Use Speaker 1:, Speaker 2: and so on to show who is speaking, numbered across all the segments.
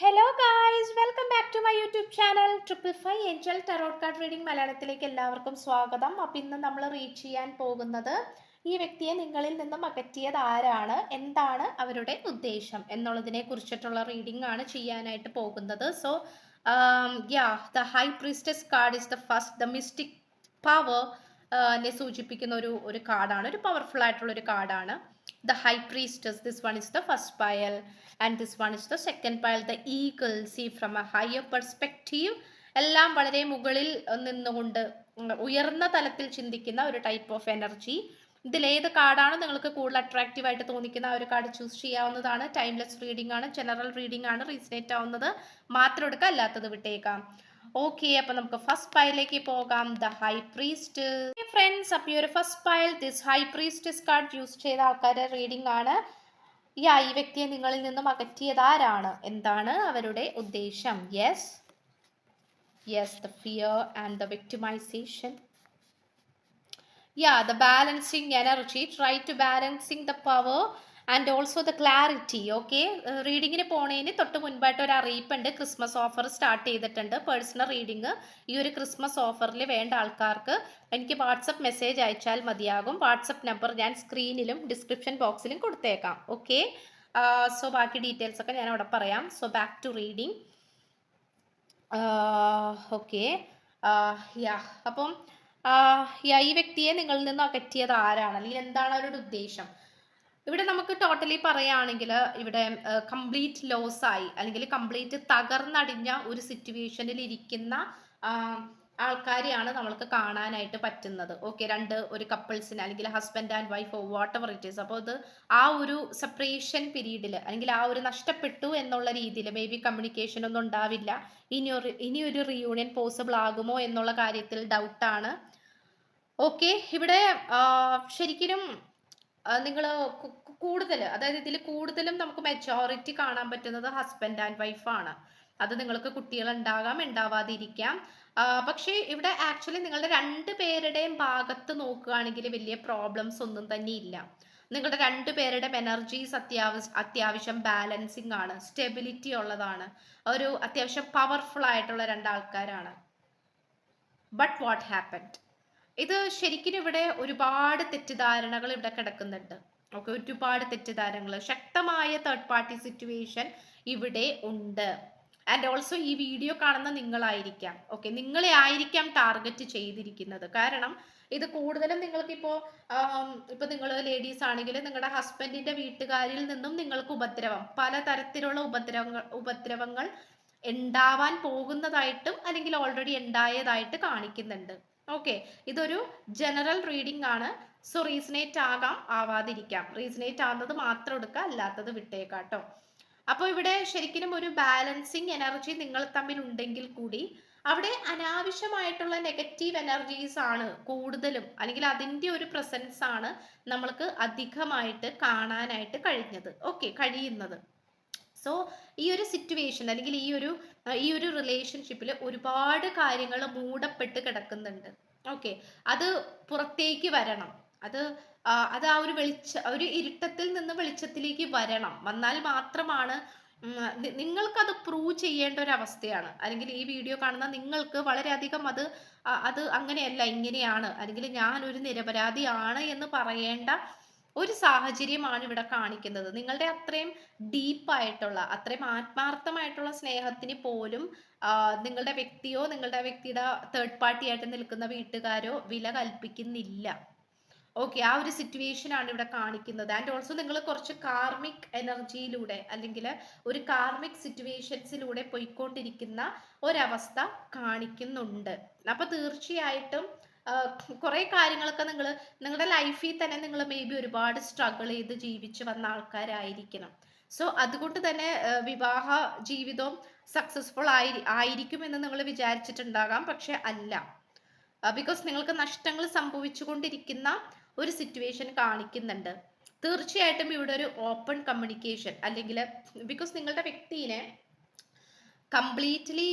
Speaker 1: Hello guys welcome back to my YouTube channel triple five angel tarot card reading മലയാളത്തിലേക്ക് എല്ലാവർക്കും സ്വാഗതം. അപ്പം ഇന്ന് നമ്മൾ റീഡ് ചെയ്യാൻ പോകുന്നത് ഈ വ്യക്തിയെ നിങ്ങളിൽ നിന്നും അകറ്റിയത് ആരാണ്? എന്താണ് അവരുടെ ഉദ്ദേശം? എന്നുള്ളതിനെ കുറിച്ചിട്ടുള്ള റീഡിംഗ് ആണ് ചെയ്യാനായിട്ട് പോകുന്നത്. So yeah the high priestess card is the first the mystic power എന്നെ സൂചിപ്പിക്കുന്ന ഒരു ഒരു കാർഡാണ് ഒരു പവർഫുൾ ആയിട്ടുള്ള ഒരു കാർഡാണ് the high priestess this one is the first pile and this one is the second pile. The eagle see from a higher perspective എല്ലാം വളരെ മുകളിൽ നിന്നുകൊണ്ട് ഉയർന്ന തലത്തിൽ ചിന്തിക്കുന്ന ഒരു ടൈപ്പ് ഓഫ് എനർജി ഇതിൽ ഏത് കാർഡാണ് നിങ്ങൾക്ക് കൂടുതൽ അട്രാക്റ്റീവ് ആയിട്ട് തോന്നിക്കുന്ന ആ ഒരു കാർഡ് ചൂസ് ചെയ്യാവുന്നതാണ്? ടൈംലെസ് റീഡിംഗ് ആണ് ജനറൽ റീഡിംഗ് ആണ് റീസനേറ്റ് ആവുന്നത്. മാത്രം എടുക്കുക അല്ലാത്തത് വിട്ടേക്കാം. ഓക്കെ അപ്പൊ നമുക്ക് ഫസ്റ്റ് പൈലിലേക്ക് പോകാം. ദ ഹൈ പ്രീസ്റ്റ് ഫ്രണ്ട്സ് അപ്പൊ ഈ ഒരു first pile this high priestess card use ചെയ്ത ആൾക്കാരുടെ റീഡിംഗ് ആണ്. യാ ഈ വ്യക്തിയെ നിങ്ങളിൽ നിന്നും അകറ്റിയത് ആരാണ്? എന്താണ് അവരുടെ ഉദ്ദേശം? Yes yes the fear and the victimisation yeah the balancing energy try to balancing the power. And also the clarity okay റീഡിങ്ങിന് പോണേന് തൊട്ട് മുൻപായിട്ട് ഒരു അറിയിപ്പുണ്ട്. ക്രിസ്മസ് ഓഫർ സ്റ്റാർട്ട് ചെയ്തിട്ടുണ്ട്. പേഴ്സണൽ റീഡിങ് ഈ ഒരു ക്രിസ്മസ് ഓഫറിൽ വേണ്ട ആൾക്കാർക്ക് എനിക്ക് വാട്സപ്പ് മെസ്സേജ് അയച്ചാൽ മതിയാകും. വാട്സപ്പ് നമ്പർ ഞാൻ സ്ക്രീനിലും ഡിസ്ക്രിപ്ഷൻ ബോക്സിലും കൊടുത്തേക്കാം. ഓക്കെ സോ ബാക്കി ഡീറ്റെയിൽസ് ഒക്കെ ഞാൻ അവിടെ പറയാം so back to reading okay yeah അപ്പം യാ ഈ വ്യക്തിയെ നിങ്ങളിൽ നിന്ന് അകറ്റിയത് ആരാണ്? അല്ലെങ്കിൽ എന്താണ് അവരുടെ ഉദ്ദേശം? ഇവിടെ നമുക്ക് ടോട്ടലി പറയുകയാണെങ്കിൽ ഇവിടെ കംപ്ലീറ്റ് ലോസ് ആയി അല്ലെങ്കിൽ കംപ്ലീറ്റ് തകർന്നടിഞ്ഞ ഒരു സിറ്റുവേഷനിൽ ഇരിക്കുന്ന ആൾക്കാരെയാണ് നമ്മൾക്ക് കാണാനായിട്ട് പറ്റുന്നത്. ഓക്കെ രണ്ട് ഒരു കപ്പിൾസിന് അല്ലെങ്കിൽ husband and wife whatever it is അപ്പോൾ അത് ആ ഒരു സെപ്പറേഷൻ പീരീഡിൽ അല്ലെങ്കിൽ ആ ഒരു നഷ്ടപ്പെട്ടു എന്നുള്ള രീതിയിൽ മേ ബി കമ്മ്യൂണിക്കേഷൻ ഒന്നും ഉണ്ടാവില്ല. ഇനി ഒരു ഇനി ഒരു റീയൂണിയൻ പോസിബിൾ ആകുമോ എന്നുള്ള കാര്യത്തിൽ ഡൗട്ടാണ് ഓക്കെ ഇവിടെ ശരിക്കും നിങ്ങൾ കൂടുതൽ അതായത് ഇതിൽ കൂടുതലും നമുക്ക് മെജോറിറ്റി കാണാൻ പറ്റുന്നത് ഹസ്ബൻഡ് ആൻഡ് വൈഫാണ് അത് നിങ്ങൾക്ക് കുട്ടികൾ ഉണ്ടാകാം ഉണ്ടാവാതിരിക്കാം പക്ഷേ ഇവിടെ ആക്ച്വലി നിങ്ങളുടെ രണ്ട് പേരുടെയും ഭാഗത്ത് നോക്കുകയാണെങ്കിൽ വലിയ പ്രോബ്ലംസ് ഒന്നും തന്നെ ഇല്ല. നിങ്ങളുടെ രണ്ട് പേരുടെ എനർജീസ് അത്യാവശ്യം അത്യാവശ്യം ബാലൻസിങ് ആണ് സ്റ്റെബിലിറ്റി ഉള്ളതാണ്. ഒരു അത്യാവശ്യം പവർഫുൾ ആയിട്ടുള്ള രണ്ടാൾക്കാരാണ്. ബട്ട് വാട്ട് ഹാപ്പൻഡ് ഇത് ശരിക്കും ഇവിടെ ഒരുപാട് തെറ്റിദ്ധാരണകൾ ഇവിടെ കിടക്കുന്നുണ്ട്. ഓക്കെ ഒരുപാട് തെറ്റിദ്ധാരണകൾ. ശക്തമായ തേർഡ് പാർട്ടി സിറ്റുവേഷൻ ഇവിടെ ഉണ്ട്. ആൻഡ് ഓൾസോ ഈ വീഡിയോ കാണുന്ന നിങ്ങളായിരിക്കാം. ഓക്കെ നിങ്ങളെ ആയിരിക്കാം ടാർഗറ്റ് ചെയ്തിരിക്കുന്നത്. കാരണം ഇത് കൂടുതലും നിങ്ങൾക്കിപ്പോൾ ഇപ്പൊ നിങ്ങൾ ലേഡീസ് ആണെങ്കിൽ നിങ്ങളുടെ ഹസ്ബൻഡിന്റെ വീട്ടുകാരിൽ നിന്നും നിങ്ങൾക്ക് ഉപദ്രവം പലതരത്തിലുള്ള ഉപദ്രവങ്ങൾ ഉപദ്രവങ്ങൾ ഉണ്ടാവാൻ പോകുന്നതായിട്ടും അല്ലെങ്കിൽ ഓൾറെഡി ഉണ്ടായതായിട്ട് കാണിക്കുന്നുണ്ട്. ഓക്കെ ഇതൊരു ജനറൽ റീഡിംഗ് ആണ്. സോ റീസണേറ്റ് ആകാം ആവാതിരിക്കാം. റീസണേറ്റ് ആവുന്നത് മാത്രം എടുക്കുക അല്ലാത്തത് വിട്ടേക്കാട്ടോ അപ്പോൾ ഇവിടെ ശരിക്കും ഒരു ബാലൻസിങ് എനർജി നിങ്ങൾ തമ്മിൽ ഉണ്ടെങ്കിൽ കൂടി അവിടെ അനാവശ്യമായിട്ടുള്ള നെഗറ്റീവ് എനർജീസ് ആണ് കൂടുതലും അല്ലെങ്കിൽ അതിന്റെ ഒരു പ്രസൻസ് ആണ് നമ്മൾക്ക് അധികമായിട്ട് കാണാനായിട്ട് കഴിഞ്ഞത്. ഓക്കെ കഴിയുന്നത്. സോ ഈ ഒരു സിറ്റുവേഷൻ അല്ലെങ്കിൽ ഈ ഒരു ഈ ഒരു റിലേഷൻഷിപ്പിൽ ഒരുപാട് കാര്യങ്ങൾ മൂടപ്പെട്ട് കിടക്കുന്നുണ്ട്. ഓക്കെ അത് പുറത്തേക്ക് വരണം. അത് അത് ആ ഒരു വെളിച്ച ഒരു ഇരുട്ടത്തിൽ നിന്ന് വെളിച്ചത്തിലേക്ക് വരണം. വന്നാൽ മാത്രമാണ് നിങ്ങൾക്കത് പ്രൂവ് ചെയ്യേണ്ട ഒരു അവസ്ഥയാണ്. അല്ലെങ്കിൽ ഈ വീഡിയോ കാണുന്ന നിങ്ങൾക്ക് വളരെയധികം അത് അത് അങ്ങനെയല്ല ഇങ്ങനെയാണ്. അല്ലെങ്കിൽ ഞാൻ ഒരു നിരപരാധിയാണ് എന്ന് പറയേണ്ട ഒരു സാഹചര്യമാണ് ഇവിടെ കാണിക്കുന്നത്. നിങ്ങളുടെ അത്രയും ഡീപ്പായിട്ടുള്ള അത്രയും ആത്മാർത്ഥമായിട്ടുള്ള സ്നേഹത്തിന് പോലും നിങ്ങളുടെ വ്യക്തിയോ നിങ്ങളുടെ വ്യക്തിയുടെ തേർഡ് പാർട്ടി ആയിട്ട് നിൽക്കുന്ന വീട്ടുകാരോ വില കൽപ്പിക്കുന്നില്ല. ഓക്കെ ആ ഒരു സിറ്റുവേഷൻ ആണ് ഇവിടെ കാണിക്കുന്നത്. ആൻഡ് ഓൾസോ നിങ്ങൾ കുറച്ച് കാർമിക് എനർജിയിലൂടെ അല്ലെങ്കിൽ ഒരു കാർമിക് സിറ്റുവേഷൻസിലൂടെ പോയിക്കൊണ്ടിരിക്കുന്ന ഒരവസ്ഥ കാണിക്കുന്നുണ്ട്. അപ്പൊ തീർച്ചയായിട്ടും കുറെ കാര്യങ്ങളൊക്കെ നിങ്ങൾ നിങ്ങളുടെ ലൈഫിൽ തന്നെ നിങ്ങൾ മേ ബി ഒരുപാട് സ്ട്രഗിൾ ചെയ്ത് ജീവിച്ചു വന്ന ആൾക്കാരായിരിക്കണം. സോ അതുകൊണ്ട് തന്നെ വിവാഹ ജീവിതവും സക്സസ്ഫുൾ ആയി ആയിരിക്കുമെന്ന് നിങ്ങൾ വിചാരിച്ചിട്ടുണ്ടാകാം പക്ഷെ അല്ല. ബിക്കോസ് നിങ്ങൾക്ക് നഷ്ടങ്ങൾ സംഭവിച്ചുകൊണ്ടിരിക്കുന്ന ഒരു സിറ്റുവേഷൻ കാണിക്കുന്നുണ്ട്. തീർച്ചയായിട്ടും ഇവിടെ ഒരു ഓപ്പൺ കമ്മ്യൂണിക്കേഷൻ അല്ലെങ്കിൽ ബിക്കോസ് നിങ്ങളുടെ വ്യക്തിനെ കംപ്ലീറ്റ്ലി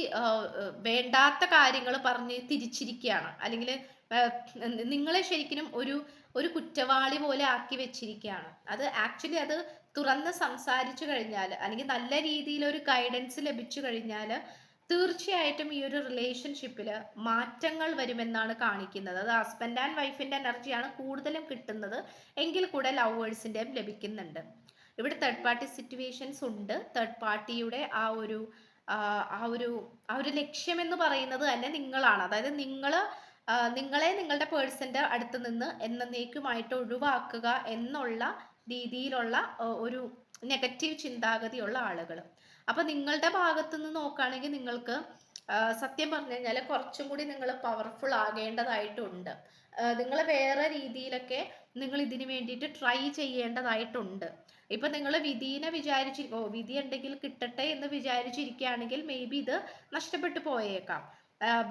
Speaker 1: വേണ്ടാത്ത കാര്യങ്ങൾ പറഞ്ഞ് തിരിച്ചിരിക്കുകയാണ്. അല്ലെങ്കിൽ നിങ്ങളെ ശരിക്കും ഒരു ഒരു കുറ്റവാളി പോലെ ആക്കി വെച്ചിരിക്കുകയാണ്. അത് ആക്ച്വലി അത് തുറന്ന് സംസാരിച്ചു കഴിഞ്ഞാൽ അല്ലെങ്കിൽ നല്ല രീതിയിൽ ഒരു ഗൈഡൻസ് ലഭിച്ചു കഴിഞ്ഞാൽ തീർച്ചയായിട്ടും ഈ ഒരു റിലേഷൻഷിപ്പിൽ മാറ്റങ്ങൾ വരുമെന്നാണ് കാണിക്കുന്നത്. അത് ഹസ്ബൻഡ് ആൻഡ് വൈഫിന്റെ എനർജിയാണ് കൂടുതലും കിട്ടുന്നത്. എങ്കിൽ കൂടെ ലവേഴ്സിന്റെയും ലഭിക്കുന്നുണ്ട്. ഇവിടെ തേർഡ് പാർട്ടി സിറ്റുവേഷൻസ് ഉണ്ട്. തേർഡ് പാർട്ടിയുടെ ആ ഒരു ആ ഒരു ആ ഒരു ലക്ഷ്യം എന്ന് പറയുന്നത് തന്നെ നിങ്ങളാണ്. അതായത് നിങ്ങൾ നിങ്ങളെ നിങ്ങളുടെ പേഴ്സന്റെ അടുത്ത് നിന്ന് എന്നേക്കുമായിട്ട് ഒഴിവാക്കുക എന്നുള്ള രീതിയിലുള്ള ഒരു നെഗറ്റീവ് ചിന്താഗതിയുള്ള ആളുകൾ അപ്പൊ നിങ്ങളുടെ ഭാഗത്ത് നിന്ന് നോക്കുകയാണെങ്കിൽ നിങ്ങൾക്ക് സത്യം പറഞ്ഞു കഴിഞ്ഞാൽ കുറച്ചും കൂടി നിങ്ങൾ പവർഫുൾ ആകേണ്ടതായിട്ടുണ്ട്. നിങ്ങൾ വേറെ രീതിയിലൊക്കെ നിങ്ങൾ ഇതിന് വേണ്ടിയിട്ട് ട്രൈ ചെയ്യേണ്ടതായിട്ടുണ്ട്. ഇപ്പൊ നിങ്ങൾ വിധീനെ വിചാരിച്ചിരിക്കും വിധി ഉണ്ടെങ്കിൽ കിട്ടട്ടെ എന്ന് വിചാരിച്ചിരിക്കുകയാണെങ്കിൽ മേ ബി ഇത് നഷ്ടപ്പെട്ടു പോയേക്കാം.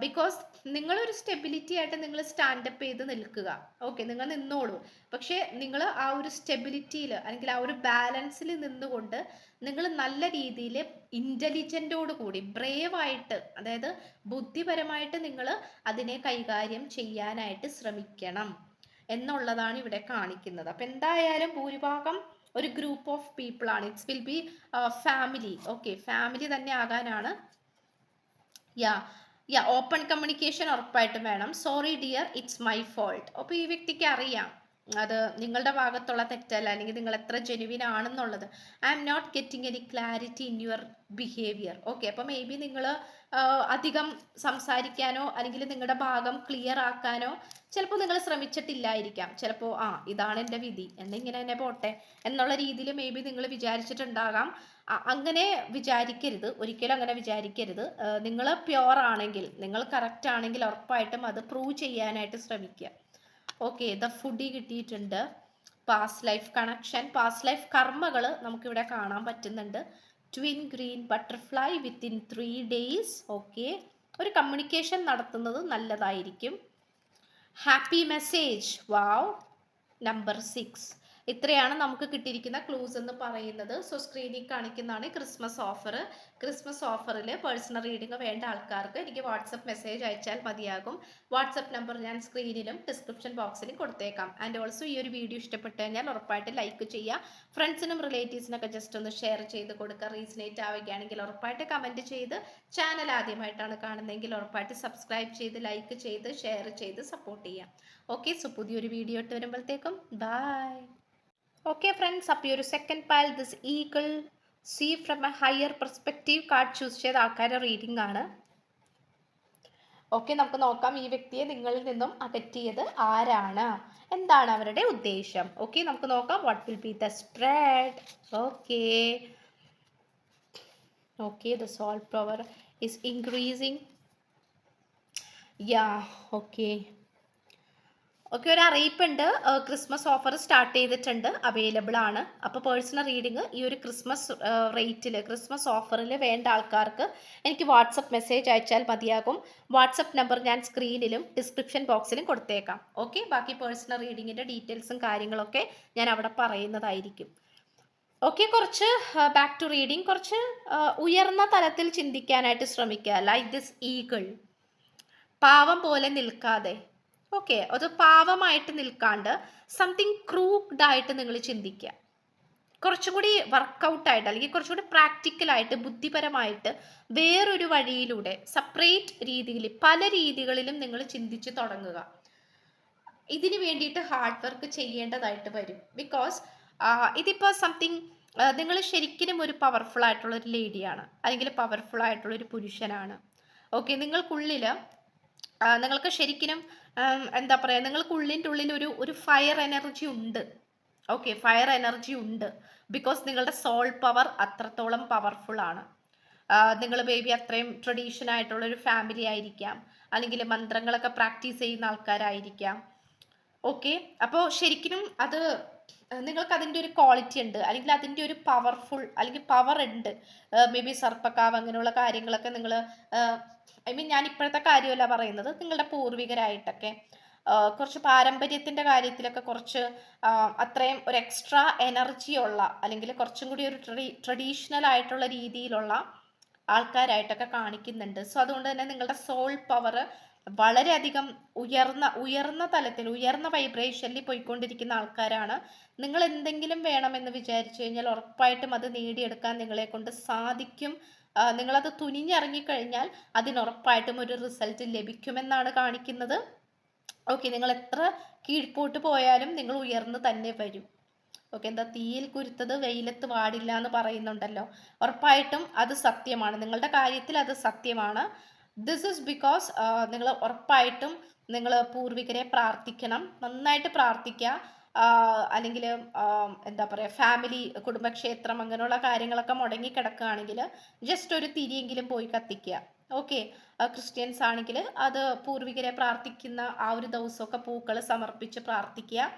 Speaker 1: ബിക്കോസ് നിങ്ങളൊരു സ്റ്റെബിലിറ്റി ആയിട്ട് നിങ്ങൾ സ്റ്റാൻഡപ്പ് ചെയ്ത് നിൽക്കുക. ഓക്കെ നിങ്ങൾ നിന്നോളൂ. പക്ഷേ നിങ്ങൾ ആ ഒരു സ്റ്റെബിലിറ്റിയിൽ അല്ലെങ്കിൽ ആ ഒരു ബാലൻസിൽ നിന്നുകൊണ്ട് നിങ്ങൾ നല്ല രീതിയിൽ ഇന്റലിജന്റോട് കൂടി ബ്രേവായിട്ട് അതായത് ബുദ്ധിപരമായിട്ട് നിങ്ങൾ അതിനെ കൈകാര്യം ചെയ്യാനായിട്ട് ശ്രമിക്കണം എന്നുള്ളതാണ് ഇവിടെ കാണിക്കുന്നത്. അപ്പം എന്തായാലും ഭൂരിഭാഗം ഒരു ഗ്രൂപ്പ് ഓഫ് പീപ്പിൾ ആണ്. It's will be family okay family തന്നെ ആകാനാണ്. യാ യാ ഓപ്പൺ കമ്മ്യൂണിക്കേഷൻ ഉറപ്പായിട്ടും വേണം. Sorry dear it's my fault അപ്പോൾ ഈ വ്യക്തിക്ക് അറിയാം. അത് നിങ്ങളുടെ ഭാഗത്തുള്ള തെറ്റല്ല അല്ലെങ്കിൽ നിങ്ങൾ എത്ര ജെനുവിൻ ആണെന്നുള്ളത്. I am not getting any clarity in your behaviour okay അപ്പോൾ മേ ബി നിങ്ങൾ അധികം സംസാരിക്കാനോ അല്ലെങ്കിൽ നിങ്ങളുടെ ഭാഗം ക്ലിയർ ആക്കാനോ ചിലപ്പോൾ നിങ്ങൾ ശ്രമിച്ചിട്ടില്ലായിരിക്കാം. ചിലപ്പോൾ ആ ഇതാണ് എന്റെ വിധി എന്നിങ്ങനെ തന്നെ പോട്ടെ എന്നുള്ള രീതിയിൽ മേ ബി നിങ്ങൾ വിചാരിച്ചിട്ടുണ്ടാകാം. അങ്ങനെ വിചാരിക്കരുത് ഒരിക്കലും അങ്ങനെ വിചാരിക്കരുത്. നിങ്ങൾ പ്യുവർ ആണെങ്കിൽ നിങ്ങൾ കറക്റ്റ് ആണെങ്കിൽ ഉറപ്പായിട്ടും അത് പ്രൂവ് ചെയ്യാനായിട്ട് ശ്രമിക്കുക. ഓക്കെ ദ ഫുഡി കിട്ടിയിട്ടുണ്ട്. Past life connection past life കർമ്മകൾ നമുക്കിവിടെ കാണാൻ പറ്റുന്നുണ്ട്. Twin green butterfly within three days okay ഒരു കമ്മ്യൂണിക്കേഷൻ നടത്തുന്നത് നല്ലതായിരിക്കും. Happy message wow number six ഇത്രയാണ് നമുക്ക് കിട്ടിയിരിക്കുന്ന ക്ലൂസ് എന്ന് പറയുന്നത്. സോ സ്ക്രീനിൽ കാണിക്കുന്നതാണ് ക്രിസ്മസ് ഓഫർ ക്രിസ്മസ് ഓഫറിൽ പേഴ്സണൽ റീഡിംഗ് വേണ്ട ആൾക്കാർക്ക് എനിക്ക് വാട്സപ്പ് മെസ്സേജ് അയച്ചാൽ മതിയാകും. വാട്സപ്പ് നമ്പർ ഞാൻ സ്ക്രീനിലും ഡിസ്ക്രിപ്ഷൻ ബോക്സിലും കൊടുത്തേക്കാം. ആൻഡ് ഓൾസോ ഈ ഒരു വീഡിയോ ഇഷ്ടപ്പെട്ട് കഴിഞ്ഞാൽ ഉറപ്പായിട്ട് ലൈക്ക് ചെയ്യുക ഫ്രണ്ട്സിനും റിലേറ്റീവ്സിനൊക്കെ ജസ്റ്റ് ഒന്ന് ഷെയർ ചെയ്ത് കൊടുക്കുക റീസണേറ്റ് ആവുകയാണെങ്കിൽ ഉറപ്പായിട്ട് കമന്റ് ചെയ്ത് ചാനൽ ആദ്യമായിട്ടാണ് കാണുന്നതെങ്കിൽ ഉറപ്പായിട്ട് സബ്സ്ക്രൈബ് ചെയ്ത് ലൈക്ക് ചെയ്ത് ഷെയർ ചെയ്ത് സപ്പോർട്ട് ചെയ്യാം. ഓക്കെ സോ പുതിയൊരു വീഡിയോ ഇട്ട് വരുമ്പോഴത്തേക്കും ബായ് ഓക്കെ ഫ്രണ്ട്സ് അപ്പോൾ ഈ ഒരു second pile this eagle see from a higher perspective card choose ചെയ്ത ആൾക്കാരുടെ റീഡിംഗ് ആണ്. ഓക്കെ നമുക്ക് നോക്കാം ഈ വ്യക്തിയെ നിങ്ങളിൽ നിന്നും അകറ്റിയത് ആരാണ്? എന്താണ് അവരുടെ ഉദ്ദേശം? ഓക്കെ നമുക്ക് നോക്കാം. What will be the spread okay okay the soul power is increasing yeah okay okay ഒരു അറിയിപ്പുണ്ട്. ക്രിസ്മസ് ഓഫർ സ്റ്റാർട്ട് ചെയ്തിട്ടുണ്ട്. അവൈലബിൾ ആണ്. അപ്പോൾ പേഴ്സണൽ റീഡിങ് ഈ ഒരു ക്രിസ്മസ് റേറ്റിൽ ക്രിസ്മസ് ഓഫറിൽ വേണ്ട ആൾക്കാർക്ക് എനിക്ക് വാട്സപ്പ് മെസ്സേജ് അയച്ചാൽ മതിയാകും. വാട്സപ്പ് നമ്പർ ഞാൻ സ്ക്രീനിലും ഡിസ്ക്രിപ്ഷൻ ബോക്സിലും കൊടുത്തേക്കാം. ഓക്കെ ബാക്കി പേഴ്സണൽ റീഡിങ്ങിന്റെ ഡീറ്റെയിൽസും കാര്യങ്ങളൊക്കെ ഞാൻ അവിടെ പറയുന്നതായിരിക്കും. ഓക്കെ കുറച്ച് ബാക്ക് ടു റീഡിങ് കുറച്ച് ഉയർന്ന തലത്തിൽ ചിന്തിക്കാനായിട്ട് ശ്രമിക്കുക. ലൈക്ക് ദിസ് ഈഗിൾ പാവം പോലെ നിൽക്കാതെ. ഓക്കെ അത് പാവമായിട്ട് നിൽക്കാണ്ട് സംതിങ് ക്രൂഡ് ആയിട്ട് നിങ്ങൾ ചിന്തിക്കുക. കുറച്ചും കൂടി വർക്കൗട്ടായിട്ട് അല്ലെങ്കിൽ കുറച്ചും കൂടി പ്രാക്ടിക്കലായിട്ട് ബുദ്ധിപരമായിട്ട് വേറൊരു വഴിയിലൂടെ സെപ്പറേറ്റ് രീതിയിൽ പല രീതികളിലും നിങ്ങൾ ചിന്തിച്ച് തുടങ്ങുക. ഇതിന് വേണ്ടിയിട്ട് ഹാർഡ് വർക്ക് ചെയ്യേണ്ടതായിട്ട് വരും. ബിക്കോസ് ഇതിപ്പോൾ സംതിങ് നിങ്ങൾ ശരിക്കും ഒരു പവർഫുൾ ആയിട്ടുള്ള ഒരു ലേഡിയാണ് അല്ലെങ്കിൽ പവർഫുൾ ആയിട്ടുള്ള ഒരു പുരുഷനാണ്. ഓക്കെ നിങ്ങൾക്കുള്ളിൽ നിങ്ങൾക്ക് ശരിക്കും എന്താ പറയുക നിങ്ങൾക്ക് ഉള്ളിന്റെ ഉള്ളിൽ ഒരു ഒരു ഫയർ എനർജി ഉണ്ട്. ഓക്കെ ഫയർ എനർജി ഉണ്ട്. ബിക്കോസ് നിങ്ങളുടെ സോൾ പവർ അത്രത്തോളം പവർഫുൾ ആണ്. നിങ്ങൾ ബേബി അത്രയും ട്രഡീഷൻ ആയിട്ടുള്ള ഒരു ഫാമിലി ആയിരിക്കാം. അല്ലെങ്കിൽ മന്ത്രങ്ങളൊക്കെ പ്രാക്ടീസ് ചെയ്യുന്ന ആൾക്കാരായിരിക്കാം. ഓക്കെ അപ്പോൾ ശരിക്കും അത് നിങ്ങൾക്ക് അതിന്റെ ഒരു ക്വാളിറ്റി ഉണ്ട്. അല്ലെങ്കിൽ അതിന്റെ ഒരു പവർഫുൾ അല്ലെങ്കിൽ പവർ ഉണ്ട്. മേ ബി സർപ്പക്കാവ് അങ്ങനെയുള്ള കാര്യങ്ങളൊക്കെ നിങ്ങൾ ഐ മീൻ ഞാൻ ഇപ്പോഴത്തെ കാര്യമല്ല പറയുന്നത്. നിങ്ങളുടെ പൂർവികരായിട്ടൊക്കെ. കുറച്ച് പാരമ്പര്യത്തിന്റെ കാര്യത്തിലൊക്കെ കുറച്ച് അത്രയും ഒരു എക്സ്ട്രാ എനർജിയുള്ള അല്ലെങ്കിൽ കുറച്ചും കൂടി ഒരു ട്രഡി ട്രഡീഷണൽ ആയിട്ടുള്ള രീതിയിലുള്ള ആൾക്കാരായിട്ടൊക്കെ കാണിക്കുന്നുണ്ട്. സോ അതുകൊണ്ട് തന്നെ നിങ്ങളുടെ സോൾ പവർ വളരെയധികം ഉയർന്ന ഉയർന്ന തലത്തിൽ ഉയർന്ന വൈബ്രേഷനിൽ പോയിക്കൊണ്ടിരിക്കുന്ന ആൾക്കാരാണ്. നിങ്ങൾ എന്തെങ്കിലും വേണമെന്ന് വിചാരിച്ചു കഴിഞ്ഞാൽ ഉറപ്പായിട്ടും അത് നേടിയെടുക്കാൻ നിങ്ങളെ കൊണ്ട് സാധിക്കും. നിങ്ങളത് തുനിഞ്ഞിറങ്ങിക്കഴിഞ്ഞാൽ അതിനുറപ്പായിട്ടും ഒരു റിസൾട്ട് ലഭിക്കുമെന്നാണ് കാണിക്കുന്നത്. ഓക്കെ നിങ്ങൾ എത്ര കീഴ്പോട്ട് പോയാലും നിങ്ങൾ ഉയർന്നു തന്നെ വരും. ഓക്കെ എന്താ തീയിൽ കുരുത്തത് വെയിലത്ത് പാടില്ല എന്ന് പറയുന്നുണ്ടല്ലോ. ഉറപ്പായിട്ടും അത് സത്യമാണ്. നിങ്ങളുടെ കാര്യത്തിൽ അത് സത്യമാണ്. ദിസ് ഇസ് ബിക്കോസ് നിങ്ങൾ ഉറപ്പായിട്ടും നിങ്ങൾ പൂർവികരെ പ്രാർത്ഥിക്കണം. നന്നായിട്ട് പ്രാർത്ഥിക്കുക അല്ലെങ്കിൽ എന്താ പറയുക ഫാമിലി കുടുംബക്ഷേത്രം അങ്ങനെയുള്ള കാര്യങ്ങളൊക്കെ മുടങ്ങി കിടക്കുകയാണെങ്കിൽ ജസ്റ്റ് ഒരു തിരിയെങ്കിലും പോയി കത്തിക്കുക. ഓക്കെ ക്രിസ്ത്യൻസ് ആണെങ്കിൽ അത് പൂർവികരെ പ്രാർത്ഥിക്കുന്ന ആ ഒരു ദിവസമൊക്കെ പൂക്കൾ സമർപ്പിച്ച് പ്രാർത്ഥിക്കുക.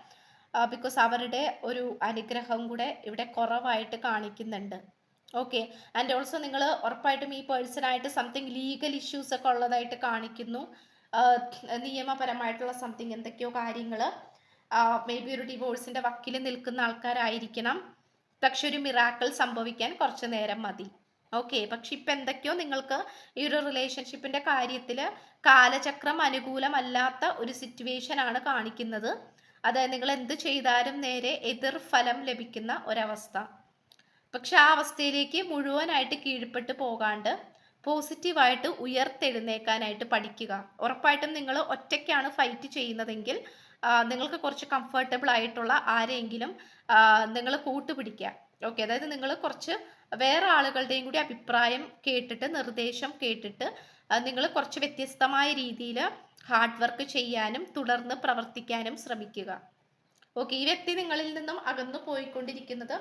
Speaker 1: ബിക്കോസ് അവരുടെ ഒരു അനുഗ്രഹം കൂടെ ഇവിടെ കുറവായിട്ട് കാണിക്കുന്നുണ്ട്. ഓക്കെ ആൻഡ് ഓൾസോ നിങ്ങൾ ഉറപ്പായിട്ടും ഈ പേഴ്സണായിട്ട് സംതിങ് ലീഗൽ ഇഷ്യൂസ് ഒക്കെ ഉള്ളതായിട്ട് കാണിക്കുന്നു. നിയമപരമായിട്ടുള്ള സംതിങ് എന്തൊക്കെയോ കാര്യങ്ങൾ മേ ബി ഒരു ഡിവോഴ്സിന്റെ വക്കിൽ നിൽക്കുന്ന ആൾക്കാരായിരിക്കണം. പക്ഷെ ഒരു മിറാക്കിൾ സംഭവിക്കാൻ കുറച്ച് നേരം മതി. ഓക്കെ പക്ഷെ ഇപ്പം എന്തൊക്കെയോ നിങ്ങൾക്ക് ഈ ഒരു റിലേഷൻഷിപ്പിന്റെ കാര്യത്തിൽ കാലചക്രം അനുകൂലമല്ലാത്ത ഒരു സിറ്റുവേഷൻ ആണ് കാണിക്കുന്നത്. അതായത് നിങ്ങൾ എന്ത് ചെയ്താലും നേരെ എതിർ ഫലം ലഭിക്കുന്ന ഒരവസ്ഥ. പക്ഷെ ആ അവസ്ഥയിലേക്ക് മുഴുവനായിട്ട് കീഴ്പ്പെട്ട് പോകാണ്ട് പോസിറ്റീവായിട്ട് ഉയർത്തെഴുന്നേക്കാനായിട്ട് പഠിക്കുക. ഉറപ്പായിട്ടും നിങ്ങൾ ഒറ്റയ്ക്കാണ് ഫൈറ്റ് ചെയ്യുന്നതെങ്കിൽ നിങ്ങൾക്ക് കുറച്ച് കംഫർട്ടബിൾ ആയിട്ടുള്ള ആരെങ്കിലും നിങ്ങൾ കൂട്ടുപിടിക്കുക. ഓക്കെ അതായത് നിങ്ങൾ കുറച്ച് വേറെ ആളുകളുടെയും കൂടി അഭിപ്രായം കേട്ടിട്ട് നിർദ്ദേശം കേട്ടിട്ട് നിങ്ങൾ കുറച്ച് വ്യത്യസ്തമായ രീതിയിൽ ഹാർഡ് വർക്ക് ചെയ്യാനും തുടർന്ന് പ്രവർത്തിക്കാനും ശ്രമിക്കുക. ഓക്കെ ഈ വ്യക്തി നിങ്ങളിൽ നിന്നും അകന്നു പോയിക്കൊണ്ടിരിക്കുന്നത്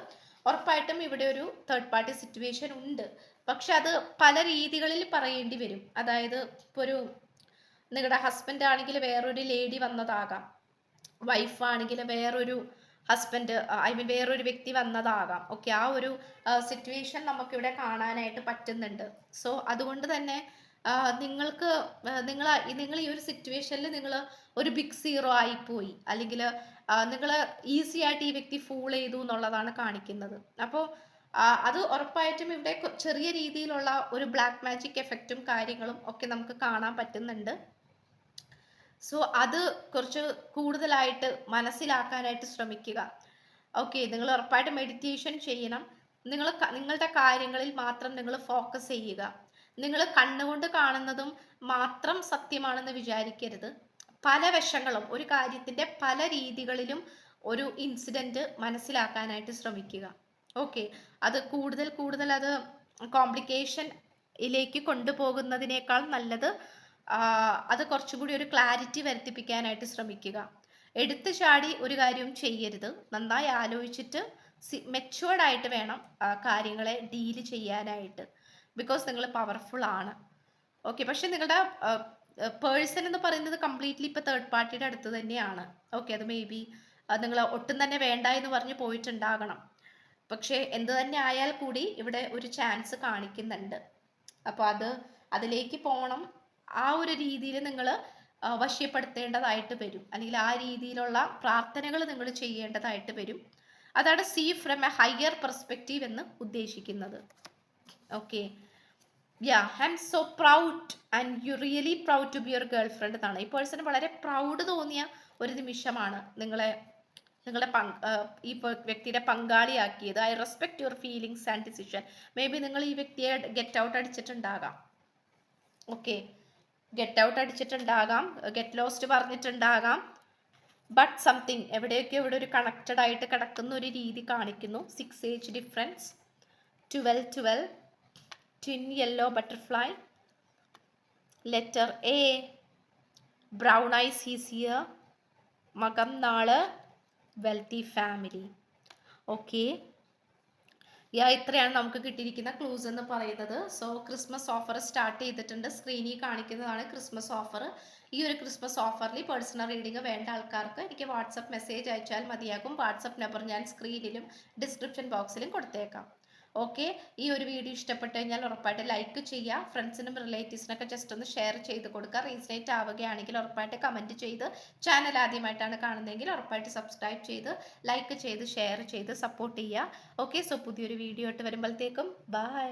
Speaker 1: ഉറപ്പായിട്ടും ഇവിടെ ഒരു തേർഡ് പാർട്ടി സിറ്റുവേഷൻ ഉണ്ട്. പക്ഷെ അത് പല രീതികളിൽ പറയേണ്ടി വരും. അതായത് ഇപ്പോൾ ഒരു നിങ്ങളുടെ ഹസ്ബൻഡ് ആണെങ്കിൽ വേറൊരു ലേഡി വന്നതാകാം. വൈഫ് ആണെങ്കിൽ വേറൊരു ഹസ്ബൻഡ് ഐ മീൻ വേറൊരു വ്യക്തി വന്നതാകാം. ഓക്കെ ആ ഒരു സിറ്റുവേഷൻ നമുക്കിവിടെ കാണാനായിട്ട് പറ്റുന്നുണ്ട്. സോ അതുകൊണ്ട് തന്നെ നിങ്ങൾക്ക് നിങ്ങൾ നിങ്ങൾ ഈ ഒരു സിറ്റുവേഷനിൽ നിങ്ങൾ ഒരു ബിഗ് സീറോ ആയിപ്പോയി. അല്ലെങ്കിൽ നിങ്ങൾ ഈസി ആയിട്ട് ഈ വ്യക്തി ഫൂൾ ചെയ്തു എന്നുള്ളതാണ് കാണിക്കുന്നത്. അപ്പോൾ അത് ഉറപ്പായിട്ടും ഇവിടെ ചെറിയ രീതിയിലുള്ള ഒരു ബ്ലാക്ക് മാജിക് എഫക്റ്റും കാര്യങ്ങളും ഒക്കെ നമുക്ക് കാണാൻ പറ്റുന്നുണ്ട്. സോ അത് കുറച്ച് കൂടുതലായിട്ട് മനസ്സിലാക്കാനായിട്ട് ശ്രമിക്കുക. ഓക്കെ നിങ്ങൾ ഉറപ്പായിട്ടും മെഡിറ്റേഷൻ ചെയ്യണം. നിങ്ങൾ നിങ്ങളുടെ കാര്യങ്ങളിൽ മാത്രം നിങ്ങൾ ഫോക്കസ് ചെയ്യുക. നിങ്ങൾ കണ്ണുകൊണ്ട് കാണുന്നതും മാത്രം സത്യമാണെന്ന് വിചാരിക്കരുത്. പല വശങ്ങളും ഒരു കാര്യത്തിന്റെ പല രീതികളിലും ഒരു ഇൻസിഡന്റ് മനസ്സിലാക്കാനായിട്ട് ശ്രമിക്കുക. ഓക്കെ അത് കൂടുതൽ കൂടുതൽ അത് കോംപ്ലിക്കേഷനിലേക്ക് കൊണ്ടുപോകുന്നതിനേക്കാൾ നല്ലത് അത് കുറച്ചും കൂടി ഒരു ക്ലാരിറ്റി വരുത്തിപ്പിക്കാനായിട്ട് ശ്രമിക്കുക. എടുത്തു ചാടി ഒരു കാര്യവും ചെയ്യരുത്. നന്നായി ആലോചിച്ചിട്ട് മെച്ചുവേർഡായിട്ട് വേണം കാര്യങ്ങളെ ഡീൽ ചെയ്യാനായിട്ട്. ബിക്കോസ് നിങ്ങൾ പവർഫുൾ ആണ്. ഓക്കെ പക്ഷെ നിങ്ങളുടെ പേഴ്സൺ എന്ന് പറയുന്നത് കംപ്ലീറ്റ്ലി ഇപ്പോൾ തേർഡ് പാർട്ടിയുടെ അടുത്ത് തന്നെയാണ്. ഓക്കെ അത് മേ ബി നിങ്ങൾ ഒട്ടും തന്നെ വേണ്ട എന്ന് പറഞ്ഞ് പോയിട്ടുണ്ടാകണം. പക്ഷേ എന്ത് തന്നെ ആയാൽ കൂടി ഇവിടെ ഒരു ചാൻസ് കാണിക്കുന്നുണ്ട്. അപ്പോൾ അത് അതിലേക്ക് പോകണം ആ ഒരു രീതിയിൽ നിങ്ങൾ വശ്യപ്പെടുത്തേണ്ടതായിട്ട് വരും. അല്ലെങ്കിൽ ആ രീതിയിലുള്ള പ്രാർത്ഥനകൾ നിങ്ങൾ ചെയ്യേണ്ടതായിട്ട് വരും. അതാണ് see from a higher perspective എന്ന് ഉദ്ദേശിക്കുന്നത്. Okay yeah I'm so proud and you really proud to be your girlfriend എന്നാണ്. ഈ പേഴ്സണ് വളരെ പ്രൗഡ് തോന്നിയ ഒരു നിമിഷമാണ് നിങ്ങളെ നിങ്ങളെ ഈ വ്യക്തിയുടെ പങ്കാളിയാക്കിയത്. I respect your feelings and decision maybe നിങ്ങൾ ഈ വ്യക്തിയെ ഗെറ്റ് ഔട്ട് അടിച്ചിട്ടുണ്ടാകാം. ഓക്കെ ഗെറ്റ് ഔട്ട് അടിച്ചിട്ടുണ്ടാകാം. ഗെറ്റ് ലോസ്റ്റ് പറഞ്ഞിട്ടുണ്ടാകാം. ബട്ട് സംതിങ് എവിടെയൊക്കെ ഇവിടെ ഒരു കണക്റ്റഡ് ആയിട്ട് കിടക്കുന്ന ഒരു രീതി കാണിക്കുന്നു. Six age difference twelve twelve twin butterfly. Letter a. Brown eyes is here. മകം നാൾ. വെൽത്തി ഫാമിലി ഓക്കെ യാ ഇത്രയാണ് നമുക്ക് കിട്ടിയിരിക്കുന്ന ക്ലൂസ് എന്ന് പറയുന്നത്. സോ ക്രിസ്മസ് ഓഫർ സ്റ്റാർട്ട് ചെയ്തിട്ടുണ്ട്. സ്ക്രീനിൽ കാണിക്കുന്നതാണ് ക്രിസ്മസ് ഓഫർ ഈ ഒരു ക്രിസ്മസ് ഓഫറിൽ പേഴ്സണൽ റീഡിംഗ് വേണ്ട ആൾക്കാർക്ക് എനിക്ക് വാട്സപ്പ് മെസ്സേജ് അയച്ചാൽ മതിയാകും. വാട്സപ്പ് നമ്പർ ഞാൻ സ്ക്രീനിലും ഡിസ്ക്രിപ്ഷൻ ബോക്സിലും കൊടുത്തേക്കാം. ഓക്കെ? ഈ ഒരു വീഡിയോ ഇഷ്ടപ്പെട്ട് കഴിഞ്ഞാൽ ഉറപ്പായിട്ട് ലൈക്ക് ചെയ്യുക. ഫ്രണ്ട്സിനും റിലേറ്റീവ്സിനൊക്കെ ജസ്റ്റ് ഒന്ന് ഷെയർ ചെയ്ത് കൊടുക്കുക. റീസണേറ്റ് ആവുകയാണെങ്കിൽ ഉറപ്പായിട്ട് കമന്റ് ചെയ്ത് ചാനൽ ആദ്യമായിട്ടാണ് കാണുന്നതെങ്കിൽ ഉറപ്പായിട്ട് സബ്സ്ക്രൈബ് ചെയ്ത് ലൈക്ക് ചെയ്ത് ഷെയർ ചെയ്ത് സപ്പോർട്ട് ചെയ്യുക. ഓക്കെ സോ പുതിയൊരു വീഡിയോ ആയിട്ട് വരുമ്പോഴത്തേക്കും ബൈ